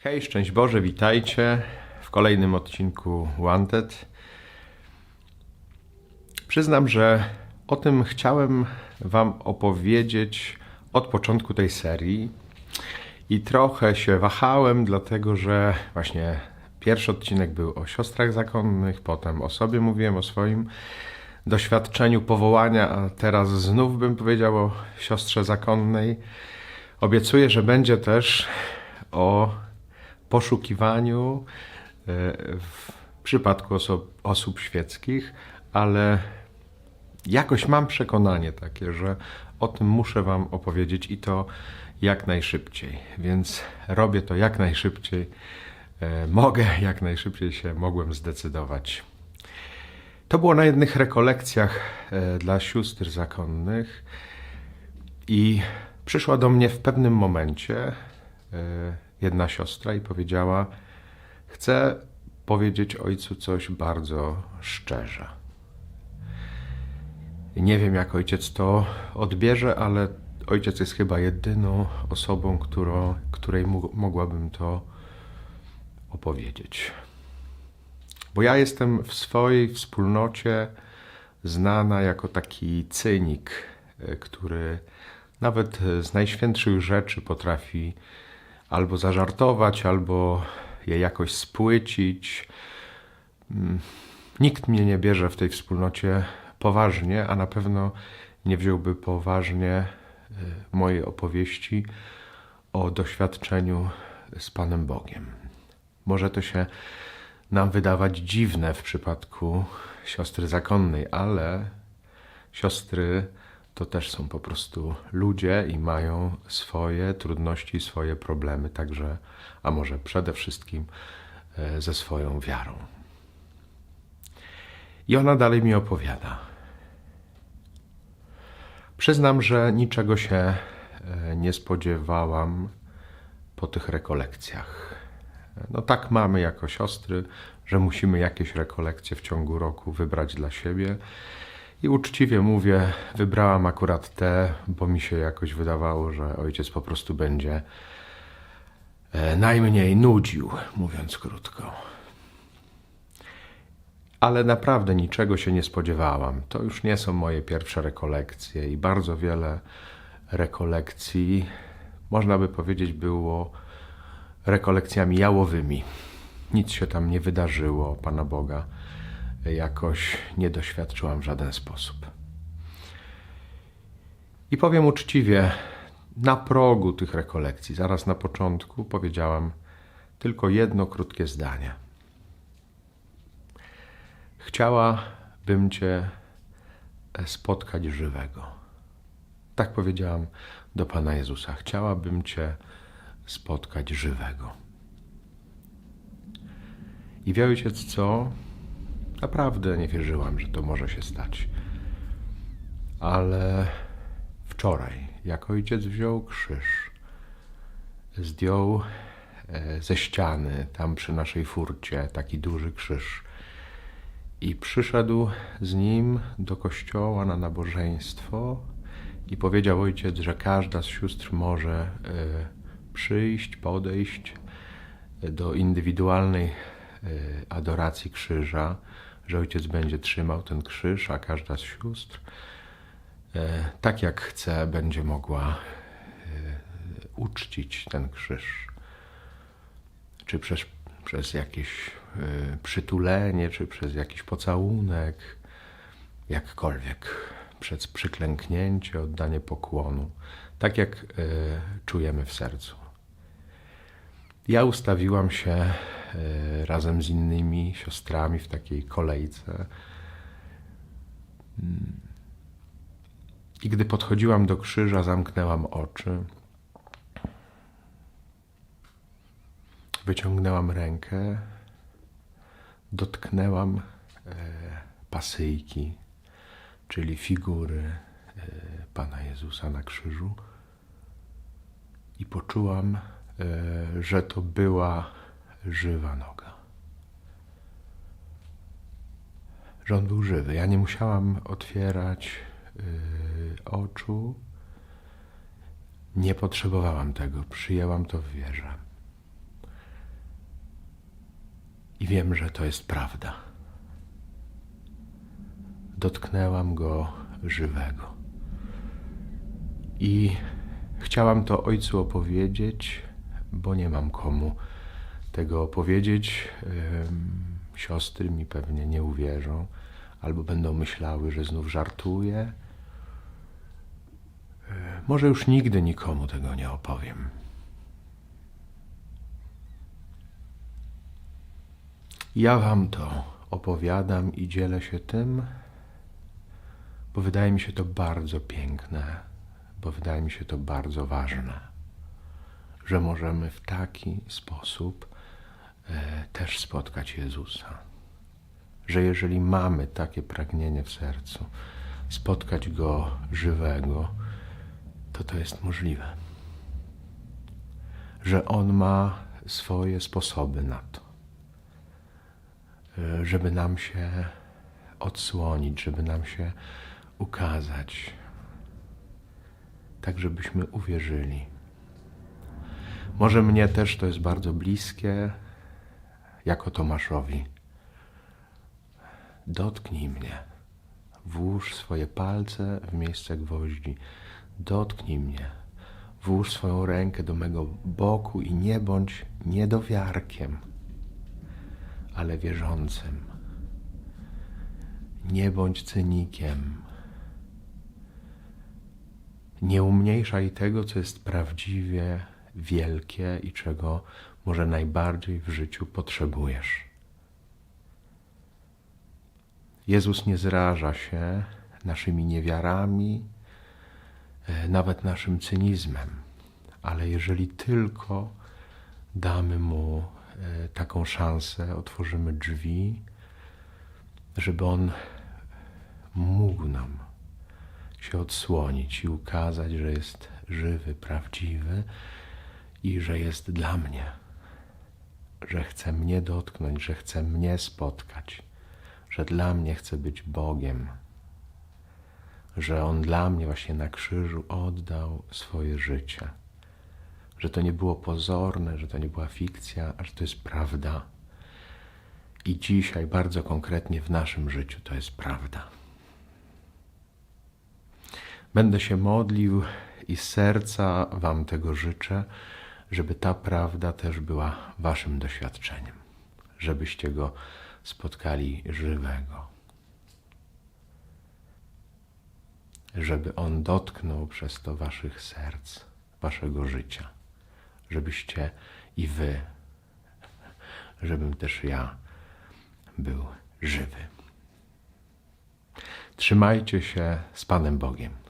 Hej, szczęść Boże, witajcie w kolejnym odcinku Wanted. Przyznam, że o tym chciałem Wam opowiedzieć od początku tej serii i trochę się wahałem, dlatego że właśnie pierwszy odcinek był o siostrach zakonnych, potem o sobie mówiłem, o swoim doświadczeniu powołania, a teraz znów bym powiedział o siostrze zakonnej. Obiecuję, że będzie też o poszukiwaniu e, w przypadku oso- osób świeckich, ale jakoś mam przekonanie takie, że o tym muszę Wam opowiedzieć i to jak najszybciej. Więc robię to jak najszybciej. e, Mogę, jak najszybciej się mogłem zdecydować. To było na jednych rekolekcjach e, dla sióstr zakonnych i przyszła do mnie w pewnym momencie jedna siostra i powiedziała: Chcę powiedzieć ojcu coś bardzo szczerze. Nie wiem, jak ojciec to odbierze, ale ojciec jest chyba jedyną osobą, którą, której mogłabym to opowiedzieć. Bo ja jestem w swojej wspólnocie znana jako taki cynik, e, który nawet z najświętszych rzeczy potrafi albo zażartować, albo je jakoś spłycić. Mm, Nikt mnie nie bierze w tej wspólnocie poważnie, a na pewno nie wziąłby poważnie e, mojej opowieści o doświadczeniu z Panem Bogiem. Może to się nam wydawać dziwne w przypadku siostry zakonnej, ale siostry to też są po prostu ludzie i mają swoje trudności, swoje problemy, także, a może przede wszystkim e, ze swoją wiarą. I ona dalej mi opowiada. Przyznam, że niczego się e, nie spodziewałam po tych rekolekcjach. No tak mamy jako siostry, że musimy jakieś rekolekcje w ciągu roku wybrać dla siebie. I uczciwie mówię, wybrałam akurat te, bo mi się jakoś wydawało, że ojciec po prostu będzie e, najmniej nudził, mówiąc krótko. Ale naprawdę niczego się nie spodziewałam. To już nie są moje pierwsze rekolekcje i bardzo wiele rekolekcji, można by powiedzieć, było rekolekcjami jałowymi. Nic się tam nie wydarzyło, Pana Boga jakoś nie doświadczyłam w żaden sposób. I powiem uczciwie, na progu tych rekolekcji, zaraz na początku, powiedziałam tylko jedno krótkie zdanie. Chciałabym Cię spotkać żywego. Tak powiedziałam do Pana Jezusa. Chciałabym Cię spotkać żywego. I wie ojciec co? Naprawdę nie wierzyłam, że to może się stać. Ale wczoraj, jak ojciec wziął krzyż, zdjął e, ze ściany, tam przy naszej furcie, taki duży krzyż, i przyszedł z nim do kościoła na nabożeństwo, i powiedział ojciec, że każda z sióstr może e, przyjść, podejść do indywidualnej e, adoracji krzyża, że ojciec będzie trzymał ten krzyż, a każda z sióstr, e, tak jak chce, będzie mogła e, uczcić ten krzyż. Czy przez, przez jakieś e, przytulenie, czy przez jakiś pocałunek, jakkolwiek, przez przyklęknięcie, oddanie pokłonu, tak jak czujemy w sercu. Ja ustawiłam się razem z innymi siostrami w takiej kolejce. I gdy podchodziłam do krzyża, zamknęłam oczy. Wyciągnęłam rękę, dotknęłam e, pasyjki, czyli figury e, Pana Jezusa na krzyżu i poczułam, e, że to była żywa noga. Że on był żywy. Ja nie musiałam otwierać e, oczu. Nie potrzebowałam tego. Przyjęłam to w wierze. I wiem, że to jest prawda. Dotknęłam go żywego. I chciałam to ojcu opowiedzieć, bo nie mam komu tego opowiedzieć. Siostry mi pewnie nie uwierzą, albo będą myślały, że znów żartuję. Y, Może już nigdy nikomu tego nie opowiem. Ja wam to opowiadam i dzielę się tym, bo wydaje mi się to bardzo piękne, bo wydaje mi się to bardzo ważne, że możemy w taki sposób e, też spotkać Jezusa. Że jeżeli mamy takie pragnienie w sercu, spotkać Go żywego, to to jest możliwe. Że On ma swoje sposoby na to e, żeby nam się odsłonić, żeby nam się ukazać, tak żebyśmy uwierzyli. Może mnie też to jest bardzo bliskie, jako Tomaszowi. Dotknij mnie, włóż swoje palce w miejsce gwoździ, dotknij mnie, włóż swoją rękę do mego boku i nie bądź niedowiarkiem ale wierzącym. Nie bądź cynikiem. Nie umniejszaj tego, co jest prawdziwie wielkie i czego może najbardziej w życiu potrzebujesz. Jezus nie zraża się naszymi niewiarami, e, nawet naszym cynizmem, ale jeżeli tylko damy Mu e, taką szansę, otworzymy drzwi, żeby On mógł nam się odsłonić i ukazać, że jest żywy, prawdziwy i że jest dla mnie, że chce mnie dotknąć, że chce mnie spotkać, że dla mnie chce być Bogiem, że On dla mnie właśnie na krzyżu oddał swoje życie że to nie było pozorne, że to nie była fikcja, a że to jest prawda. I dzisiaj, bardzo konkretnie w naszym życiu, to jest prawda. Będę się modlił i z serca Wam tego życzę, żeby ta prawda też była Waszym doświadczeniem, żebyście go spotkali żywego, żeby on dotknął przez to Waszych serc, Waszego życia żebyście i wy, żebym też ja był żywy. Trzymajcie się z Panem Bogiem.